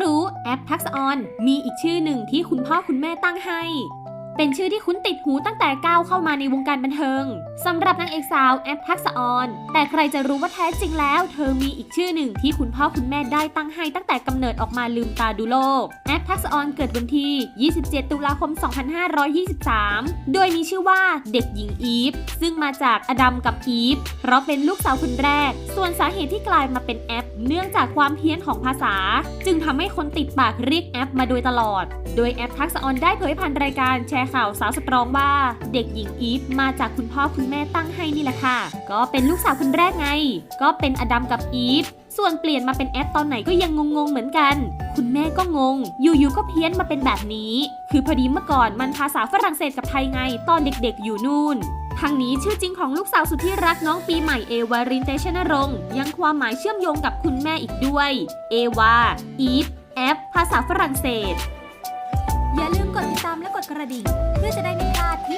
รู้แอปทักษออนมีอีกชื่อหนึ่งที่คุณพ่อคุณแม่ตั้งให้ เป็นชื่อที่คุ้นติดหูตั้งแต่ก้าวเข้ามาในวงการบันเทิงสำหรับนางเอกสาวแอปทักษะออน แต่ใครจะรู้ว่าแท้จริงแล้ว เธอมีอีกชื่อหนึ่งที่คุณพ่อคุณแม่ได้ตั้งให้ตั้งแต่กำเนิดออกมาลืมตาดูโลก แอปทักษะออนเกิดวันที่ 27 ตุลาคม 2523 โดยมีชื่อว่าเด็กหญิงอีฟ ซึ่งมาจากอดัมกับอีฟ เพราะเป็นลูกสาวคนแรก ส่วนสาเหตุที่กลายมาเป็นแอป เนื่องจากความเพี้ยนของภาษา จึงทำให้คนติดปากเรียกแอปมาโดยตลอด โดยแอปทักษะออนได้เผยผ่านรายการแชร์ข่าวสาวสตรองว่าเด็กหญิงอีฟมาจากคุณพ่อคุณแม่ตั้งให้นี่แหละค่ะ ก็เป็นลูกสาวคนแรกไง ก็เป็นอดัมกับอีฟส่วนเปลี่ยนมาเป็นแอปตอนไหนก็ยังงงๆเหมือนกัน คุณแม่ก็งง อยู่ๆก็เพี้ยนมาเป็นแบบนี้ คือพอดีเมื่อก่อนมันภาษาฝรั่งเศสกับไทยไง ตอนเด็กๆอยู่นู่นทางนี้ชื่อจริงของลูกสาวสุดที่รักน้องปีใหม่เอวารินเตชนรงค์ยังความหมายเชื่อมโยงกับคุณแม่อีกด้วย เอวาอีฟแอปภาษาฝรั่งเศส และกดกระดิ่ง เพื่อจะได้ไม่พลาดคลิป